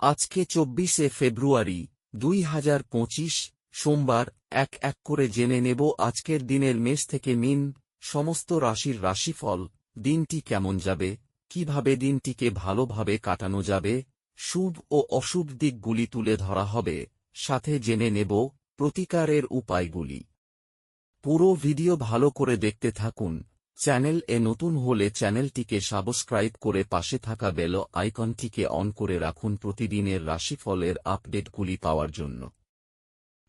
আজকে চব্বিশে ফেব্রুয়ারি, দুই হাজার পঁচিশ, সোমবার, এক এক করে জেনে নেব আজকের দিনের মেষ থেকে মিন, সমস্ত রাশির রাশিফল, দিনটি কেমন যাবে, কীভাবে দিনটিকে ভালোভাবে কাটানো যাবে, শুভ ও অশুভ দিকগুলি তুলে ধরা হবে, সাথে জেনে নেব প্রতিকারের উপায়গুলি। পুরো ভিডিও ভালো করে দেখতে থাকুন চ্যানেল এ নতুন হলে চ্যানেলটিকে সাবস্ক্রাইব করে পাশে থাকা বেল আইকনটিকে অন করে রাখুন প্রতিদিনের রাশিফলের আপডেটগুলি পাওয়ার জন্য।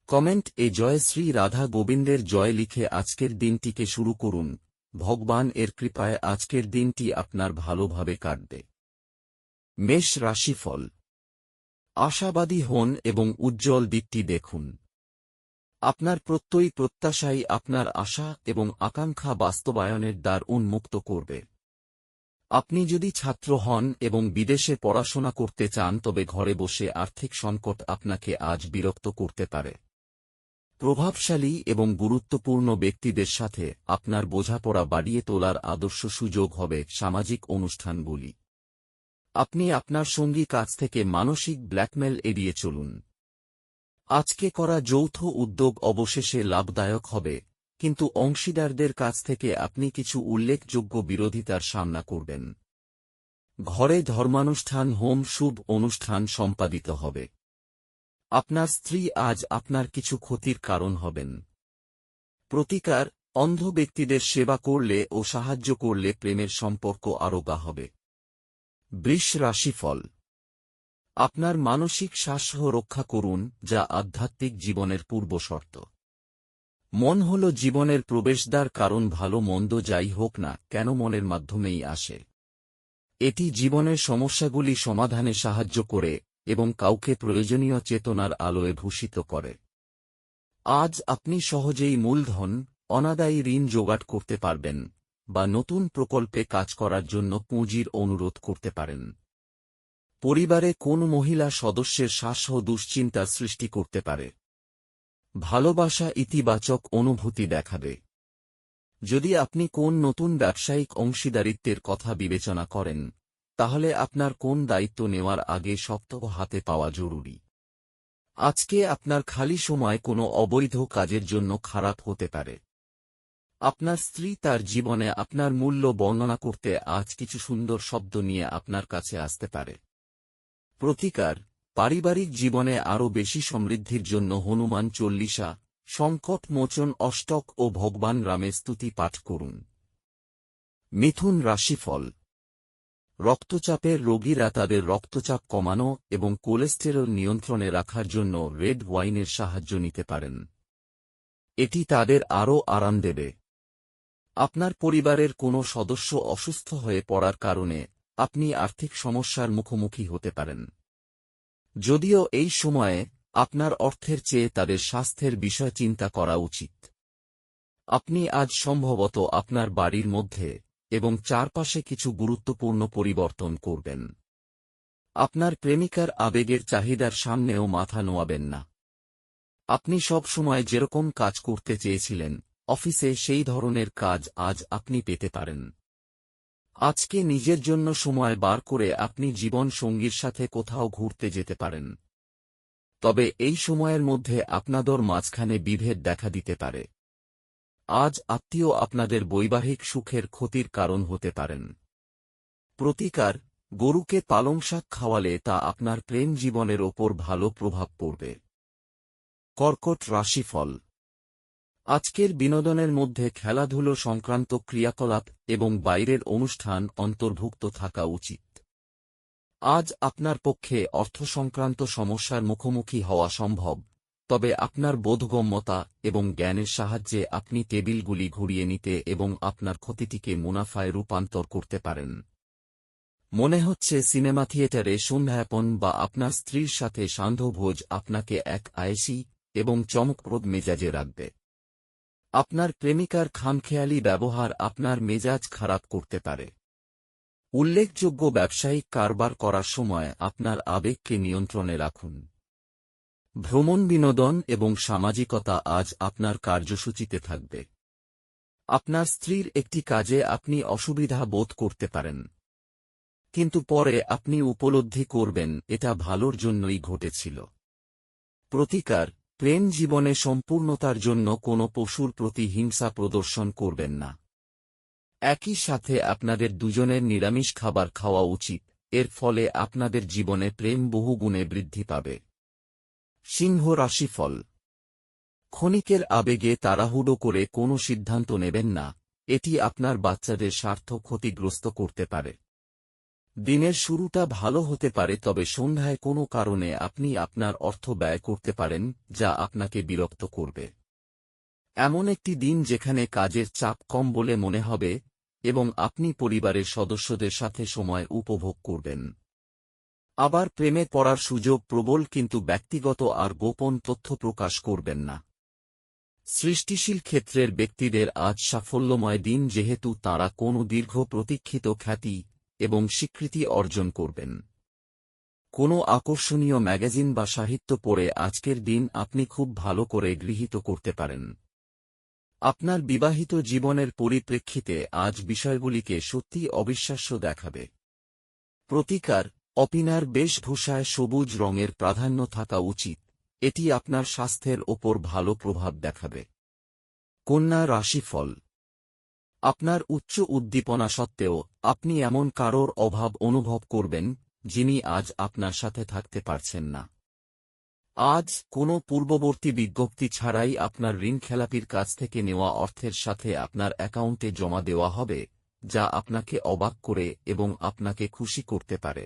কমেন্ট এ জয় শ্রী রাধা গোবিন্দের জয় লিখে আজকের দিনটিকে শুরু করুন। ভগবান এর কৃপায় আজকের দিনটি আপনার ভালোভাবে কাটবে। মেষ রাশিফল। আশাবাদী হন এবং উজ্জ্বল দিকটি দেখুন। আপনার প্রত্যয়ী প্রত্যাশাই আপনার আশা এবং আকাঙ্ক্ষা বাস্তবায়নের দ্বার উন্মুক্ত করবে। আপনি যদি ছাত্র হন এবং বিদেশে পড়াশোনা করতে চান তবে ঘরে বসে আর্থিক সংকট আপনাকে আজ বিরক্ত করতে পারে। প্রভাবশালী এবং গুরুত্বপূর্ণ ব্যক্তিদের সাথে আপনার বোঝাপড়া বাড়িয়ে তোলার আদর্শ সুযোগ হবে সামাজিক অনুষ্ঠানগুলি। আপনি আপনার সঙ্গী কাছ থেকে মানসিক ব্ল্যাকমেল এড়িয়ে চলুন। আজকে করা যৌথ উদ্যোগ অবশেষে লাভদায়ক হবে, কিন্তু অংশীদারদের কাছ থেকে আপনি কিছু উল্লেখযোগ্য বিরোধিতার সামনা করবেন। ঘরে ধর্মানুষ্ঠান, হোম শুভ অনুষ্ঠান সম্পাদিত হবে। আপনার স্ত্রী আজ আপনার কিছু ক্ষতির কারণ হবেন। প্রতিকার, অন্ধ ব্যক্তিদের সেবা করলে ও সাহায্য করলে প্রেমের সম্পর্ক আরও গা হবে। বৃষ রাশিফল আপনার মানসিক স্বাস্থ্য রক্ষা করুন, যা আধ্যাত্মিক জীবনের পূর্বশর্ত মন হল জীবনের প্রবেশদ্বার, কারণ ভালো মন্দ যাই হোক না কেন মনের মাধ্যমেই আসে। এটি জীবনের সমস্যাগুলি সমাধানে সাহায্য করে এবং কাউকে প্রয়োজনীয় চেতনার আলোয় ভূষিত করে। আজ আপনি সহজেই মূলধন, অনাদায়ী ঋণ জোগাড় করতে পারবেন বা নতুন প্রকল্পে কাজ করার জন্য পুঁজির অনুরোধ করতে পারেন। পরিবারে কোন মহিলা সদস্যের শ্বাস ও দুশ্চিন্তার সৃষ্টি করতে পারে। ভালোবাসা ইতিবাচক অনুভূতি দেখাবে। যদি আপনি কোন নতুন ব্যবসায়িক অংশীদারিত্বের কথা বিবেচনা করেন, তাহলে আপনার কোন দায়িত্ব নেওয়ার আগে শক্ত হাতে পাওয়া জরুরি। আজকে আপনার খালি সময় কোনো অবৈধ কাজের জন্য খারাপ হতে পারে। আপনার স্ত্রী তার জীবনে আপনার মূল্য বর্ণনা করতে আজ কিছু সুন্দর শব্দ নিয়ে আপনার কাছে আসতে পারে। প্রতিকার, পারিবারিক জীবনে আরও বেশি সমৃদ্ধির জন্য হনুমান চল্লিশা, সংকট মোচন অষ্টক ও ভগবান রামের স্তুতি পাঠ করুন। মিথুন রাশিফল। রক্তচাপের রোগীরা তাদের রক্তচাপ কমানো এবং কোলেস্টেরল নিয়ন্ত্রণে রাখার জন্য রেড ওয়াইনের সাহায্য নিতে পারেন। এটি তাদের আরও আরাম দেবে। আপনার পরিবারের কোনো সদস্য অসুস্থ হয়ে পড়ার কারণে আপনি আর্থিক সমস্যার মুখোমুখি হতে পারেন। যদিও এই সময়ে আপনার অর্থের চেয়ে তাদের স্বাস্থ্যের বিষয় চিন্তা করা উচিত। আপনি আজ সম্ভবত আপনার বাড়ির মধ্যে এবং চারপাশে কিছু গুরুত্বপূর্ণ পরিবর্তন করবেন। আপনার প্রেমিকার আবেগের চাহিদার সামনেও মাথা নোয়াবেন না। আপনি সব সময় যেরকম কাজ করতে চেয়েছিলেন, অফিসে সেই ধরনের কাজ আজ আপনি পেতে পারেন। আজকে নিজের জন্য সময় বার করে আপনি জীবন সঙ্গীর সাথে কোথাও ঘুরতে যেতে পারেন। তবে এই সময়ের মধ্যে আপনাদের মাঝখানে বিভেদ দেখা দিতে পারে। আজ আত্মীয় আপনাদের বৈবাহিক সুখের ক্ষতির কারণ হতে পারেন। প্রতিকার, গরুকে পালং শাক খাওয়ালে তা আপনার প্রেম জীবনের ওপর ভালো প্রভাব পড়বে। কর্কট রাশিফল আজকের বিনোদনের মধ্যে খেলাধুলো সংক্রান্ত ক্রিয়াকলাপ এবং বাইরের অনুষ্ঠান অন্তর্ভুক্ত থাকা উচিত। আজ আপনার পক্ষে অর্থ সংক্রান্ত সমস্যার মুখোমুখি হওয়া সম্ভব, তবে আপনার বোধগম্যতা এবং জ্ঞানের সাহায্যে আপনি টেবিলগুলি ঘুরিয়ে নিতে এবং আপনার ক্ষতিটিকে মুনাফায় রূপান্তর করতে পারেন। মনে হচ্ছে সিনেমা থিয়েটারে সন্ধ্যাপন বা আপনার স্ত্রীর সাথে সান্ধ্যভোজ আপনাকে এক আয়েসি এবং চমকপ্রদ মেজাজে রাখবে। আপনার প্রেমিকার খামখেয়ালি ব্যবহার আপনার মেজাজ খারাপ করতে পারে। উল্লেখযোগ্য ব্যবসায়িক কারবার করার সময় আপনার আবেগকে নিয়ন্ত্রণে রাখুন। ভ্রমণ বিনোদন এবং সামাজিকতা আজ আপনার কার্যসূচিতে থাকবে। আপনার স্ত্রীর একটি কাজে আপনি অসুবিধা বোধ করতে পারেন। কিন্তু পরে আপনি উপলব্ধি করবেন, এটা ভালোর জন্যই ঘটেছিল। প্রতিকার প্রেম জীবনে সম্পূর্ণতার জন্য কোনো পশুর প্রতি হিংসা প্রদর্শন করবেন না। একই সাথে আপনাদের দুজনের নিরামিষ খাবার খাওয়া উচিত, এর ফলে আপনাদের জীবনে প্রেম বহুগুণে বৃদ্ধি পাবে। সিংহ রাশিফল। ক্ষণিকের আবেগে তাড়াহুড়ো করে কোনো সিদ্ধান্ত নেবেন না, এটি আপনার বাচ্চাদের স্বার্থ ক্ষতিগ্রস্ত করতে পারে। দিনের শুরুটা ভালো হতে পারে তবে সন্ধ্যায় কোনো কারণে আপনি আপনার অর্থ ব্যয় করতে পারেন, যা আপনাকে বিরক্ত করবে। এমন একটি দিন যেখানে কাজের চাপ কম বলে মনে হবে এবং আপনি পরিবারের সদস্যদের সাথে সময় উপভোগ করবেন। আবার প্রেমে পড়ার সুযোগ প্রবল কিন্তু ব্যক্তিগত আর গোপন তথ্য প্রকাশ করবেন না। সৃষ্টিশীল ক্ষেত্রের ব্যক্তিদের আজ সাফল্যময় দিন যেহেতু তারা কোনো দীর্ঘ প্রতীক্ষিত খ্যাতি এবং স্বীকৃতি অর্জন করবেন। কোনো আকর্ষণীয় ম্যাগাজিন বা সাহিত্য পড়ে আজকের দিন আপনি খুব ভালো করে গৃহীত করতে পারেন। আপনার বিবাহিত জীবনের পরিপ্রেক্ষিতে আজ বিষয়গুলিকে সত্যি অবিশ্বাস্য দেখাবে। প্রতিকার, অপিনার বেশভূষায় সবুজ রঙের প্রাধান্য থাকা উচিত, এটি আপনার স্বাস্থ্যের ওপর ভালো প্রভাব দেখাবে। কন্যা রাশিফল আপনার উচ্চ উদ্দীপনা সত্ত্বেও, আপনি এমন কারোর অভাব অনুভব করবেন, যিনি আজ আপনার সাথে থাকতে পারছেন না। আজ কোনো পূর্ববর্তী বিজ্ঞপ্তি ছাড়াই আপনার ঋণ খেলাপির কাছ থেকে নেওয়া অর্থের সাথে আপনার অ্যাকাউন্টে জমা দেওয়া হবে, যা আপনাকে অবাক করে এবং আপনাকে খুশি করতে পারে।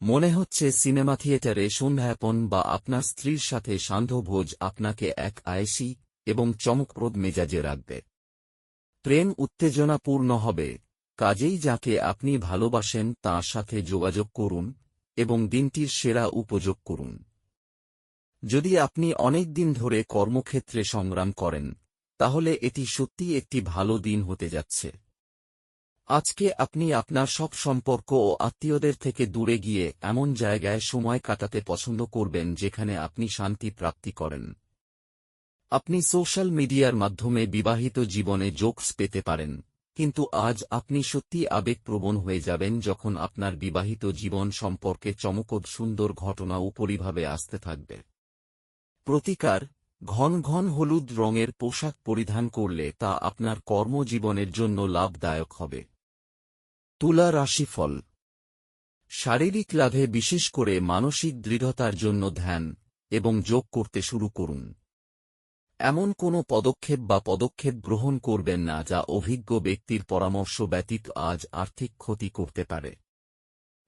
মনে হচ্ছে সিনেমা থিয়েটারে সন্ধ্যাপন বা আপনার স্ত্রীর সাথে সান্ধ্যভোজ আপনাকে এক আয়েসি এবং চমকপ্রদ মেজাজে রাখবে। প্রেম উত্তেজনাপূর্ণ হবে। কাজেই যাকে আপনি ভালোবাসেন, তার সাথে যোগাযোগ করুন এবং দিনটির সেরা উপযোগ করুন। যদি আপনি অনেক দিন ধরে কর্মক্ষেত্রে সংগ্রাম করেন, তাহলে এটি সত্যি একটি ভালো দিন হতে যাচ্ছে। আজকে আপনি আপনার সব সম্পর্ক ও আত্মীয়দের থেকে দূরে গিয়ে এমন জায়গায় সময় কাটাতে পছন্দ করবেন যেখানে আপনি শান্তি প্রাপ্তি করেন। আপনি সোশ্যাল মিডিয়ার মাধ্যমে বিবাহিত জীবনে জোকস পেতে পারেন। কিন্তু আজ আপনি সত্যি আবেগপ্রবণ হয়ে যাবেন যখন আপনার বিবাহিত জীবন সম্পর্কে চমকদ সুন্দর ঘটনা উপরিভাবে আসতে থাকবে। প্রতিকার, ঘন ঘন হলুদ রঙের পোশাক পরিধান করলে তা আপনার কর্মজীবনের জন্য লাভদায়ক হবে। তুলা রাশিফল। শারীরিক লাভে বিশেষ করে মানসিক দৃঢ়তার জন্য ধ্যান এবং যোগ করতে শুরু করুন। এমন কোনো পদক্ষেপ বা পদক্ষেপ গ্রহণ করবেন না যা অভিজ্ঞ ব্যক্তির পরামর্শ ব্যতীত আজ আর্থিক ক্ষতি করতে পারে।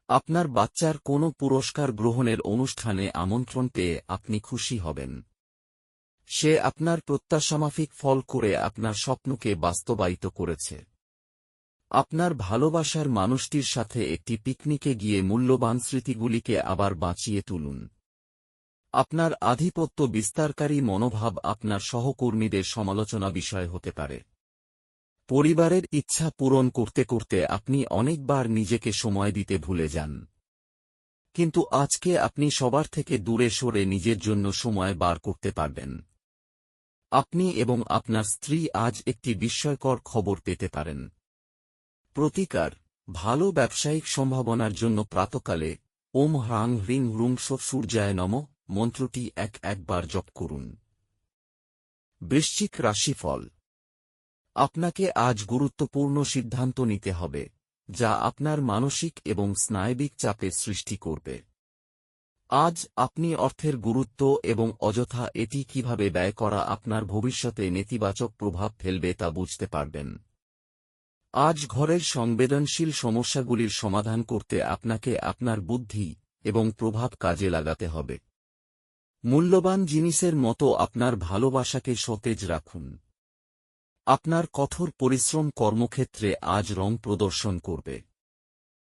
আপনার বাচ্চার কোনো পুরস্কার গ্রহণের অনুষ্ঠানে আমন্ত্রণ পেয়ে আপনি খুশি হবেন। সে আপনার প্রত্যাশামাফিক ফল করে আপনার স্বপ্নকে বাস্তবায়িত করেছে। আপনার ভালোবাসার মানুষটির সাথে একটি পিকনিকে গিয়ে মূল্যবান স্মৃতিগুলিকে আবার বাঁচিয়ে তুলুন। আপনার আধিপত্য বিস্তারকারী মনোভাব আপনার সহকর্মীদের সমালোচনা বিষয় হতে পারে। পরিবারের ইচ্ছা পূরণ করতে করতে আপনি অনেকবার নিজেকে সময় দিতে ভুলে যান। কিন্তু আজকে আপনি সবার থেকে দূরে সরে নিজের জন্য সময় বার করতে পারবেন। আপনি এবং আপনার স্ত্রী আজ একটি বিস্ময়কর খবর পেতে পারেন। প্রতিকার, ভালো ব্যবসায়িক সম্ভাবনার জন্য প্রাতকালে, ওম হ্রাং হ্রিং হ্রুং সূর্যায় নম। মন্ত্রটি এক একবার জপ করুন। বৃশ্চিক রাশিফল। আপনাকে আজ গুরুত্বপূর্ণ সিদ্ধান্ত নিতে হবে, যা আপনার মানসিক এবং স্নায়বিক চাপের সৃষ্টি করবে। আজ আপনি অর্থের গুরুত্ব এবং অযথা এটি কীভাবে ব্যয় করা আপনার ভবিষ্যতে নেতিবাচক প্রভাব ফেলবে তা বুঝতে পারবেন। আজ ঘরের সংবেদনশীল সমস্যাগুলির সমাধান করতে আপনাকে আপনার বুদ্ধি এবং প্রভাব কাজে লাগাতে হবে। মূল্যবান জিনিসের মতো আপনার ভালোবাসাকে সতেজ রাখুন। আপনার কঠোর পরিশ্রম কর্মক্ষেত্রে আজ রং প্রদর্শন করবে।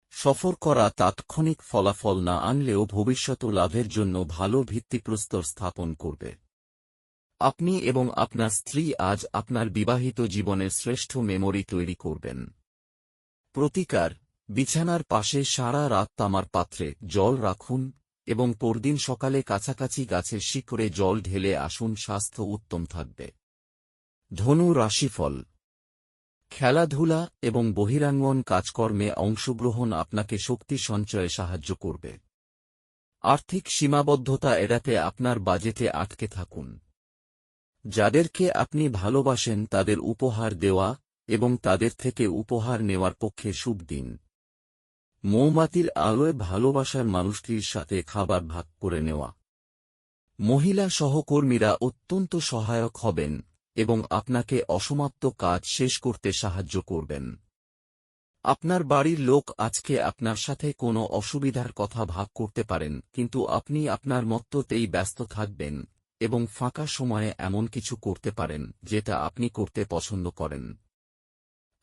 সফর করা তাৎক্ষণিক ফলাফল না আনলেও ভবিষ্যৎ লাভের জন্য ভালো ভিত্তিপ্রস্তর স্থাপন করবে। আপনি এবং আপনার স্ত্রী আজ আপনার বিবাহিত জীবনের শ্রেষ্ঠ মেমোরি তৈরি করবেন। প্রতিকার, বিছানার পাশে সারা রাত তামার পাত্রে জল রাখুন এবং পরদিন সকালে কাছাকাছি গাছের শিকড়ে জল ঢেলে আসুন, স্বাস্থ্য উত্তম থাকবে। ধনু রাশিফল। খেলাধুলা এবং বহিরাঙ্গন কাজকর্মে অংশগ্রহণ আপনাকে শক্তি সঞ্চয়ে সাহায্য করবে। আর্থিক সীমাবদ্ধতা এড়াতে আপনার বাজেটে আটকে থাকুন। যাদেরকে আপনি ভালোবাসেন তাদের উপহার দেওয়া এবং তাদের থেকে উপহার নেওয়ার পক্ষে শুভ দিন। মৌমাতির আলোয় ভালোবাসার মানুষটির সাথে খাবার ভাগ করে নেওয়া। মহিলা সহকর্মীরা অত্যন্ত সহায়ক হবেন এবং আপনাকে অসমাপ্ত কাজ শেষ করতে সাহায্য করবেন। আপনার বাড়ির লোক আজকে আপনার সাথে কোনো অসুবিধার কথা ভাগ করতে পারেন, কিন্তু আপনি আপনার মত্ততেই ব্যস্ত থাকবেন এবং ফাঁকা সময়ে এমন কিছু করতে পারেন, যেটা আপনি করতে পছন্দ করেন।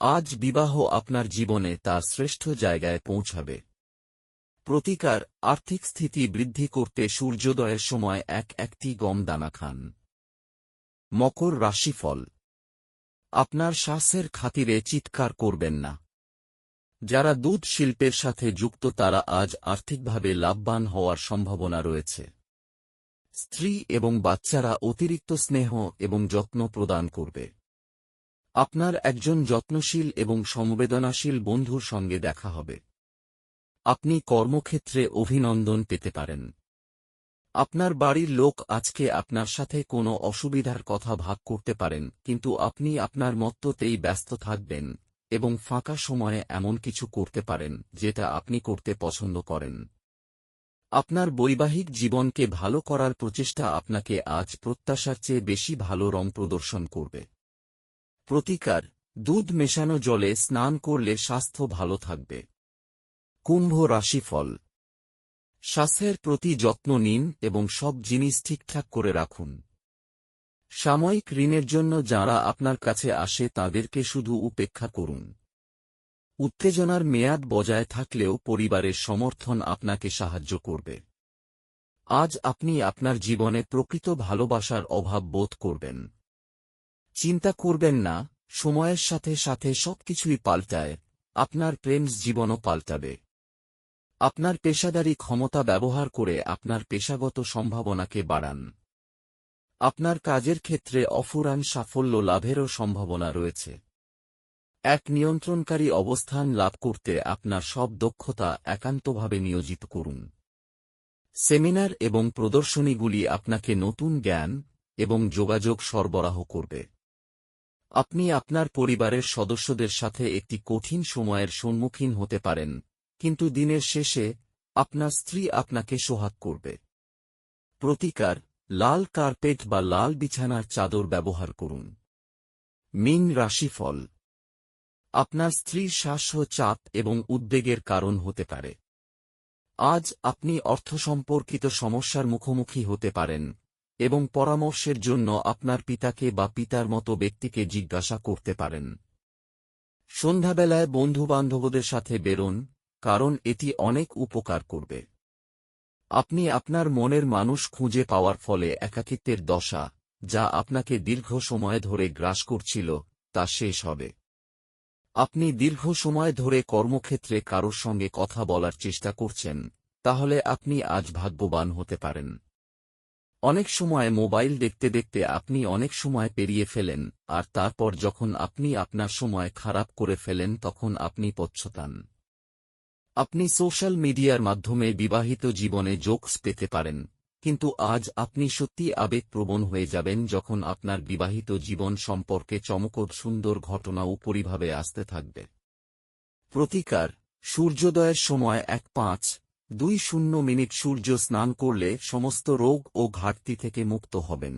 আজ বিবাহ আপনার জীবনে তার শ্রেষ্ঠ জায়গায় পৌঁছাবে। প্রতিকার, আর্থিক স্থিতি বৃদ্ধি করতে সূর্যোদয়ের সময় এক একটি গম দানা খান। মকর রাশিফল। আপনার শ্বাসের খাতিরে চিৎকার করবেন না। যারা দুধ শিল্পের সাথে যুক্ত তারা আজ আর্থিকভাবে লাভবান হওয়ার সম্ভাবনা রয়েছে। স্ত্রী এবং বাচ্চারা অতিরিক্ত স্নেহ এবং যত্ন প্রদান করবে। আপনার একজন যত্নশীল এবং সমবেদনাশীল বন্ধুর সঙ্গে দেখা হবে। আপনি কর্মক্ষেত্রে অভিনন্দন পেতে পারেন। আপনার বাড়ির লোক আজকে আপনার সাথে কোনো অসুবিধার কথা ভাগ করতে পারেন, কিন্তু আপনি আপনার মত্ততেই ব্যস্ত থাকবেন এবং ফাঁকা সময়ে এমন কিছু করতে পারেন, যেটা আপনি করতে পছন্দ করেন। আপনার বৈবাহিক জীবনকে ভালো করার প্রচেষ্টা আপনাকে আজ প্রত্যাশার চেয়ে বেশি ভালো রং প্রদর্শন করবে। প্রতিকার, দুধ মেশানো জলে স্নান করলে স্বাস্থ্য ভালো থাকবে। কুম্ভ রাশিফল। স্বাস্থ্যের প্রতি যত্ন নিন এবং সব জিনিস ঠিকঠাক করে রাখুন। সাময়িক ঋণের জন্য যারা আপনার কাছে আসে তাদেরকে শুধু উপেক্ষা করুন। উত্তেজনার মেয়াদ বজায় থাকলেও পরিবারের সমর্থন আপনাকে সাহায্য করবে। আজ আপনি আপনার জীবনে প্রকৃত ভালোবাসার অভাব বোধ করবেন। চিন্তা করবেন না, সময়ের সাথে সাথে সবকিছুই পাল্টায়, আপনার প্রেম জীবনও পাল্টাবে। আপনার পেশাদারী ক্ষমতা ব্যবহার করে আপনার পেশাগত সম্ভাবনাকে বাড়ান। আপনার কাজের ক্ষেত্রে অফুরান সাফল্য লাভেরও সম্ভাবনা রয়েছে। এক নিয়ন্ত্রণকারী অবস্থান লাভ করতে আপনার সব দক্ষতা একান্তভাবে নিয়োজিত করুন। সেমিনার এবং প্রদর্শনীগুলি আপনাকে নতুন জ্ঞান এবং যোগাযোগ সরবরাহ করবে। আপনি আপনার পরিবারের সদস্যদের সাথে একটি কঠিন সময়ের সম্মুখীন হতে পারেন, কিন্তু দিনের শেষে আপনার স্ত্রী আপনাকে সোহাগ করবে। প্রতিকার, লাল কার্পেট বা লাল বিছানার চাদর ব্যবহার করুন। মিন রাশিফল। আপনার স্ত্রীর শ্বাস চাপ এবং উদ্বেগের কারণ হতে পারে। আজ আপনি অর্থ সম্পর্কিত সমস্যার মুখোমুখি হতে পারেন এবং পরামর্শের জন্য আপনার পিতাকে বা পিতার মতো ব্যক্তিকে জিজ্ঞাসা করতে পারেন। সন্ধ্যাবেলায় বন্ধুবান্ধবদের সাথে বেরোন, কারণ এটি অনেক উপকার করবে। আপনি আপনার মনের মানুষ খুঁজে পাওয়ার ফলে একাকিত্বের দশা, যা আপনাকে দীর্ঘ সময় ধরে গ্রাস করছিল, তা শেষ হবে। আপনি দীর্ঘ সময় ধরে কর্মক্ষেত্রে কারোর সঙ্গে কথা বলার চেষ্টা করছেন, তাহলে আপনি আজ ভাগ্যবান হতে পারেন। অনেক সময় মোবাইল দেখতে দেখতে আপনি অনেক সময় পেরিয়ে ফেলেন, আর তারপর যখন আপনি আপনার সময় খারাপ করে ফেলেন তখন আপনি পচ্ছতান। আপনি সোশ্যাল মিডিয়ার মাধ্যমে বিবাহিত জীবনে জোকস পেতে পারেন, কিন্তু আজ আপনি সত্যি আবেগপ্রবণ হয়ে যাবেন যখন আপনার বিবাহিত জীবন সম্পর্কে চমকদ সুন্দর ঘটনা উপরিভাবে আসতে থাকবে। প্রতিকার, সূর্যোদয়ের সময় এক পাঁচ দুই শূন্য মিনিট সূর্য স্নান করলে সমস্ত রোগ ও ঘাটতি থেকে মুক্ত হবেন।